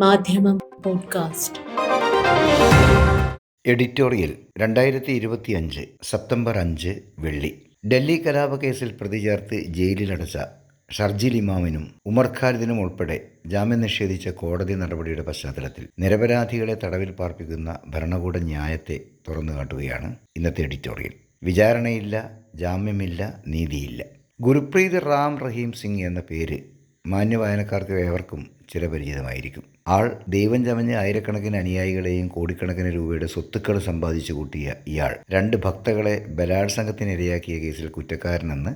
മാധ്യമം podcast. Editorial രണ്ടായിരത്തി ഇരുപത്തിയഞ്ച് സെപ്റ്റംബർ അഞ്ച് വെള്ളി. ഡൽഹി കലാപ കേസിൽ പ്രതി ചേർത്ത് ജയിലിലടച്ച ഷർജിൽ ഇമാമിനും ഉമർ ഖാലിദിനും ഉൾപ്പെടെ ജാമ്യം നിഷേധിച്ച കോടതി നടപടിയുടെ പശ്ചാത്തലത്തിൽ നിരപരാധികളെ തടവിൽ പാർപ്പിക്കുന്ന ഭരണകൂട ന്യായത്തെ തുറന്നു കാട്ടുകയാണ് ഇന്നത്തെ എഡിറ്റോറിയൽ. വിചാരണയില്ല ജാമ്യമില്ല നീതിയില്ല. ഗുരുപ്രീത് റാം റഹീം സിംഗ് എന്ന പേര് മാന്യവായനക്കാർക്ക് ഏവർക്കും ചിരപരിചിതമായിരിക്കും ആൾ ദൈവം ചമഞ്ഞ് ആയിരക്കണക്കിന് അനുയായികളെയും കോടിക്കണക്കിന് രൂപയുടെ സ്വത്തുക്കൾ സമ്പാദിച്ചു കൂട്ടിയ ഇയാൾ രണ്ട് ഭക്തകളെ ബലാത്സംഗത്തിനിരയാക്കിയ കേസിൽ കുറ്റക്കാരനെന്ന്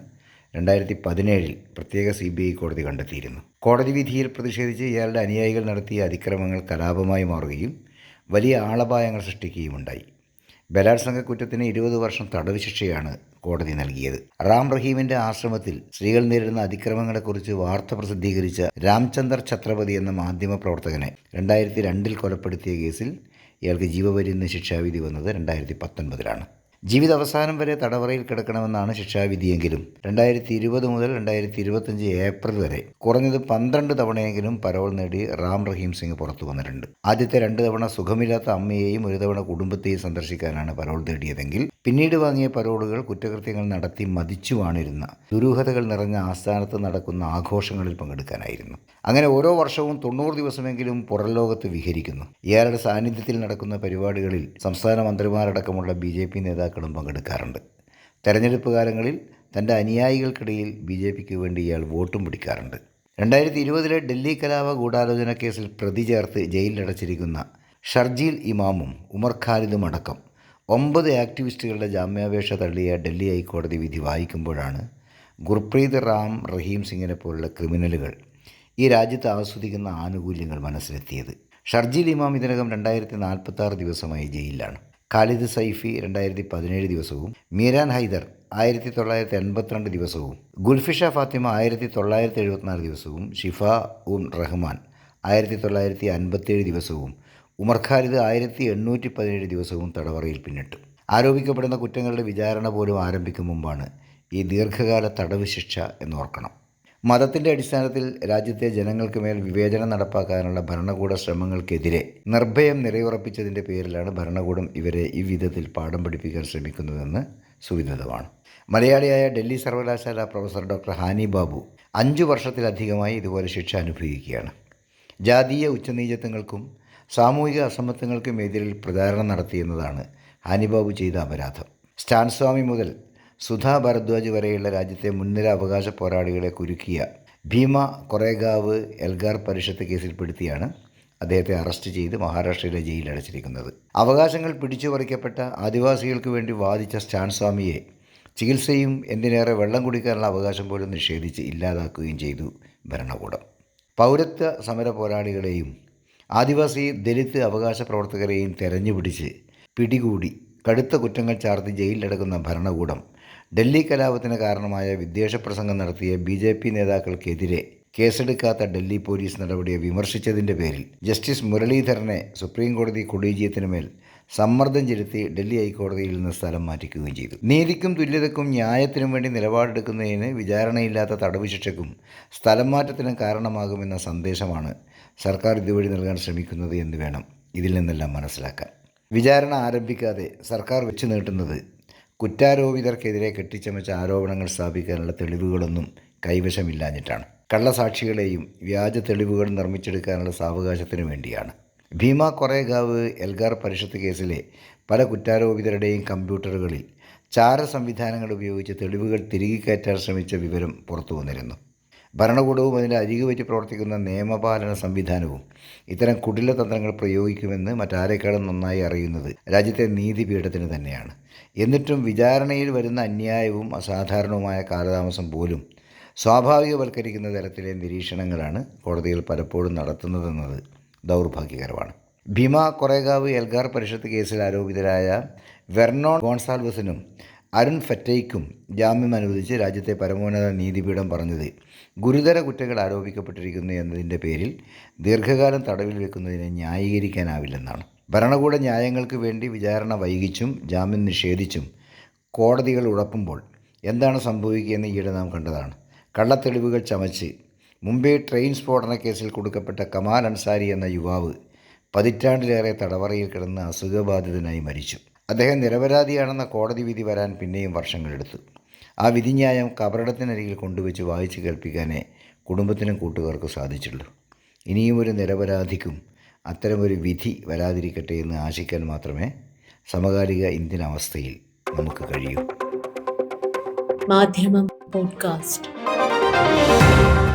രണ്ടായിരത്തി പതിനേഴിൽ പ്രത്യേക സി ബി ഐ കോടതി കണ്ടെത്തിയിരുന്നു. കോടതി വിധിയിൽ പ്രതിഷേധിച്ച് ഇയാളുടെ അനുയായികൾ നടത്തിയ അതിക്രമങ്ങൾ കലാപമായി മാറുകയും വലിയ ആളപായങ്ങൾ സൃഷ്ടിക്കുകയുമുണ്ടായി. ബലാത്സംഗ കുറ്റത്തിന് ഇരുപത് വർഷം തടവ് ശിക്ഷയാണ് കോടതി നൽകിയത്. റാം റഹീമിന്റെ ആശ്രമത്തിൽ സ്ത്രീകൾ നേരിടുന്ന അതിക്രമങ്ങളെക്കുറിച്ച് വാർത്ത പ്രസിദ്ധീകരിച്ച രാംചന്ദർ ഛത്രപതി എന്ന മാധ്യമ പ്രവർത്തകനെ രണ്ടായിരത്തി രണ്ടിൽ കൊലപ്പെടുത്തിയ കേസിൽ ഇയാൾക്ക് ജീവപര്യന്തം ശിക്ഷാവിധി വന്നത് രണ്ടായിരത്തി പത്തൊൻപതിലാണ്. ജീവിതാവസാനം വരെ തടവറയിൽ കിടക്കണമെന്നാണ് ശിക്ഷാവിധിയെങ്കിലും രണ്ടായിരത്തി ഇരുപത് മുതൽ രണ്ടായിരത്തി ഇരുപത്തഞ്ച് ഏപ്രിൽ വരെ കുറഞ്ഞത് പന്ത്രണ്ട് തവണയെങ്കിലും പരോൾ നേടി റാം റഹീം സിംഗ് പുറത്തു വന്നിട്ടുണ്ട്. ആദ്യത്തെ രണ്ട് തവണ സുഖമില്ലാത്ത അമ്മയെയും ഒരു തവണ കുടുംബത്തെയും സന്ദർശിക്കാനാണ് പരോൾ തേടിയതെങ്കിൽ പിന്നീട് വാങ്ങിയ പരോളുകൾ കുറ്റകൃത്യങ്ങൾ നടത്തി മതിച്ചു വാണിരുന്ന ദുരൂഹതകൾ നിറഞ്ഞ ആസ്ഥാനത്ത് നടക്കുന്ന ആഘോഷങ്ങളിൽ പങ്കെടുക്കാനായിരുന്നു. അങ്ങനെ ഓരോ വർഷവും തൊണ്ണൂറ് ദിവസമെങ്കിലും പുറംലോകത്ത് വിഹരിക്കുന്നു. ഇയാളുടെ സാന്നിധ്യത്തിൽ നടക്കുന്ന പരിപാടികളിൽ സംസ്ഥാന മന്ത്രിമാരടക്കമുള്ള ബി ജെ പി നേതാക്കളും പങ്കെടുക്കാറുണ്ട്. തെരഞ്ഞെടുപ്പ് കാലങ്ങളിൽ തന്റെ അനുയായികൾക്കിടയിൽ ബി ജെ പിക്ക് വേണ്ടി ഇയാൾ വോട്ടും പിടിക്കാറുണ്ട്. രണ്ടായിരത്തി ഇരുപതിലെ ഡൽഹി കലാപ ഗൂഢാലോചന കേസിൽ പ്രതി ചേർത്ത് ജയിലിലടച്ചിരിക്കുന്ന ഷർജീൽ ഇമാമും ഉമർ ഖാലിദും അടക്കം ഒമ്പത് ആക്ടിവിസ്റ്റുകളുടെ ജാമ്യാപേക്ഷ തള്ളിയ ഡൽഹി ഹൈക്കോടതി വിധി വായിക്കുമ്പോഴാണ് ഗുർപ്രീത് റാം റഹീം സിംഗിനെ പോലുള്ള ക്രിമിനലുകൾ ഈ രാജ്യത്ത് ആസ്വദിക്കുന്ന ആനുകൂല്യങ്ങൾ മനസ്സിലെത്തിയത്. ഷർജിൽ ഇമാം ഇതിനകം രണ്ടായിരത്തി നാൽപ്പത്തി ദിവസമായി ജയിലിലാണ്. ഖാലിദ് സൈഫി രണ്ടായിരത്തി പതിനേഴ് ദിവസവും മീരാൻ ഹൈദർ ആയിരത്തി തൊള്ളായിരത്തി എൺപത്തിരണ്ട് ദിവസവും ഗുൽഫിഷ ഫാത്തിമ ആയിരത്തി തൊള്ളായിരത്തി എഴുപത്തിനാല് ദിവസവും ഷിഫ ഉൻ റഹ്മാൻ ആയിരത്തി തൊള്ളായിരത്തി അൻപത്തേഴ് ദിവസവും ഉമർ ഖാലിദ് ആയിരത്തി എണ്ണൂറ്റി പതിനേഴ് ദിവസവും തടവറയിൽ പിന്നിട്ടു. ആരോപിക്കപ്പെടുന്ന കുറ്റങ്ങളുടെ വിചാരണ പോലും ആരംഭിക്കും മുമ്പാണ് ഈ ദീർഘകാല തടവ് ശിക്ഷ എന്നോർക്കണം. മതത്തിന്റെ അടിസ്ഥാനത്തിൽ രാജ്യത്തെ ജനങ്ങൾക്ക് മേൽ വിവേചനം നടപ്പാക്കാനുള്ള ഭരണകൂട ശ്രമങ്ങൾക്കെതിരെ നിർഭയം നിലയുറപ്പിച്ചതിന്റെ പേരിലാണ് ഭരണകൂടം ഇവരെ ഈ വിധത്തിൽ പാഠം പഠിപ്പിക്കാൻ ശ്രമിക്കുന്നതെന്ന് സുവിദിതമാണ് മലയാളിയായ ഡൽഹി സർവകലാശാല പ്രൊഫസർ ഡോക്ടർ ഹാനി ബാബു അഞ്ചു വർഷത്തിലധികമായി ഇതുപോലെ ശിക്ഷ അനുഭവിക്കുകയാണ്. ജാതീയ ഉച്ചനീചത്വങ്ങൾക്കും സാമൂഹിക അസമത്വങ്ങൾക്കും എതിരിൽ പ്രചാരണം നടത്തിയെന്നതാണ് ഹാനിബാബു ചെയ്ത അപരാധം. സ്റ്റാൻസ്വാമി മുതൽ സുധാ ഭരദ്വാജ് വരെയുള്ള രാജ്യത്തെ മുൻനിര അവകാശ പോരാളികളെ കുരുക്കിയ ഭീമ കൊറേഗാവ് എൽഗാർ പരിഷത്ത് കേസിൽപ്പെടുത്തിയാണ് അദ്ദേഹത്തെ അറസ്റ്റ് ചെയ്ത് മഹാരാഷ്ട്രയിലെ ജയിലിൽ അടച്ചിരിക്കുന്നത്. അവകാശങ്ങൾ പിടിച്ചുപറിക്കപ്പെട്ട ആദിവാസികൾക്ക് വേണ്ടി വാദിച്ച സ്റ്റാൻസ്വാമിയെ ചികിത്സയും എന്തിനേറെ വെള്ളം കുടിക്കാനുള്ള അവകാശം പോലും നിഷേധിച്ച് ഇല്ലാതാക്കുകയും ചെയ്തു ഭരണകൂടം. പൗരത്വ സമര പോരാളികളെയും ആദിവാസി ദലിത് അവകാശ പ്രവർത്തകരെയും തെരഞ്ഞുപിടിച്ച് പിടികൂടി കടുത്ത കുറ്റങ്ങൾ ചാർത്തി ജയിലിലടക്കുന്ന ഭരണകൂടം ഡൽഹി കലാപത്തിന് കാരണമായ വിദ്വേഷ പ്രസംഗം നടത്തിയ ബി ജെ പി നേതാക്കൾക്കെതിരെ കേസെടുക്കാത്ത ഡൽഹി പോലീസ് നടപടിയെ വിമർശിച്ചതിന്റെ പേരിൽ ജസ്റ്റിസ് മുരളീധരനെ സുപ്രീം കോടതി കൊളീജിയത്തിന് മേൽ സമ്മർദ്ദം ചെലുത്തി ഡൽഹി ഹൈക്കോടതിയിൽ നിന്ന് സ്ഥലം മാറ്റിക്കുകയും ചെയ്തു. നീതിക്കും തുല്യതക്കും ന്യായത്തിനും വേണ്ടി നിലപാടെടുക്കുന്നതിന് വിചാരണയില്ലാത്ത തടവ് ശിക്ഷയ്ക്കും സ്ഥലം മാറ്റത്തിനും കാരണമാകുമെന്ന സന്ദേശമാണ് സർക്കാർ ഇതുവഴി നൽകാൻ ശ്രമിക്കുന്നത് എന്ന് വേണം ഇതിൽ നിന്നെല്ലാം മനസ്സിലാക്കാൻ. വിചാരണ ആരംഭിക്കാതെ സർക്കാർ വെച്ചു നീട്ടുന്നത് കുറ്റാരോപിതർക്കെതിരെ കെട്ടിച്ചമച്ച ആരോപണങ്ങൾ സ്ഥാപിക്കാനുള്ള തെളിവുകളൊന്നും കൈവശമില്ലാഞ്ഞിട്ടാണ്. കള്ളസാക്ഷികളെയും വ്യാജ തെളിവുകൾ നിർമ്മിച്ചെടുക്കാനുള്ള സാവകാശത്തിനു വേണ്ടിയാണ്. ഭീമ കൊറേഗാവ് എൽഗാർ പരിഷത്ത് കേസിലെ പല കുറ്റാരോപിതരുടെയും കമ്പ്യൂട്ടറുകളിൽ ചാര സംവിധാനങ്ങൾ ഉപയോഗിച്ച് തെളിവുകൾ തിരികെ കയറ്റാൻ ശ്രമിച്ച വിവരം പുറത്തു വന്നിരുന്നു. ഭരണകൂടവും അതിന്റെ അരികുപറ്റി പ്രവർത്തിക്കുന്ന നിയമപാലന സംവിധാനവും ഇത്തരം കുടില തന്ത്രങ്ങൾ പ്രയോഗിക്കുമെന്ന് മറ്റാരെക്കാളും നന്നായി അറിയുന്നത് രാജ്യത്തെ നീതിപീഠത്തിന് തന്നെയാണ്. എന്നിട്ടും വിചാരണയിൽ വരുന്ന അന്യായവും അസാധാരണവുമായ കാലതാമസം പോലും സ്വാഭാവികവൽക്കരിക്കുന്ന തരത്തിലെ നിരീക്ഷണങ്ങളാണ് കോടതികൾ പലപ്പോഴും നടത്തുന്നതെന്നത്. ദൗർഭാഗ്യകരമാണ്. ഭീമ കൊറേഗാവ് എൽഗാർ പരിഷത്ത് കേസിൽ ആരോപിതരായ വെർണോൺ ഗോൺസാൽവസിനും അരുൺ ഫെറ്റയ്ക്കും ജാമ്യം അനുവദിച്ച് രാജ്യത്തെ പരമോന്നത നീതിപീഠം പറഞ്ഞത് ഗുരുതര കുറ്റങ്ങൾ ആരോപിക്കപ്പെട്ടിരിക്കുന്നു എന്നതിന്റെ പേരിൽ ദീർഘകാലം തടവിൽ വെക്കുന്നതിനെ ന്യായീകരിക്കാനാവില്ലെന്നാണ്. ഭരണകൂട ന്യായങ്ങൾക്ക് വേണ്ടി വിചാരണ വൈകിച്ചും ജാമ്യം നിഷേധിച്ചും കോടതികൾ ഉഴപ്പുമ്പോൾ എന്താണ് സംഭവിക്കുകയെന്ന് ഈയിടെ നാം കണ്ടതാണ്. കള്ളത്തെളിവുകൾ ചമച്ച് മുംബൈ ട്രെയിൻ സ്ഫോടന കേസിൽ കൊടുക്കപ്പെട്ട കമാൽ അൻസാരി എന്ന യുവാവ് പതിറ്റാണ്ടിലേറെ തടവറയിൽ കിടന്ന് അസുഖബാധിതനായി മരിച്ചു. അദ്ദേഹം നിരപരാധിയാണെന്ന കോടതി വിധി വരാൻ പിന്നെയും വർഷങ്ങളെടുത്തു. ആ വിധിന്യായം കബറിടത്തിനരികിൽ കൊണ്ടുവച്ച് വായിച്ചു കേൾപ്പിക്കാനേ കുടുംബത്തിനും കൂട്ടുകാർക്കും സാധിച്ചുള്ളൂ. ഇനിയും ഒരു നിരപരാധിക്കും അത്തരമൊരു വിധി വരാതിരിക്കട്ടെ എന്ന് ആശിക്കാൻ മാത്രമേ സമകാലിക ഇന്ത്യൻ അവസ്ഥയിൽ നമുക്ക് കഴിയൂ. മാധ്യമം പോഡ്കാസ്റ്റ്.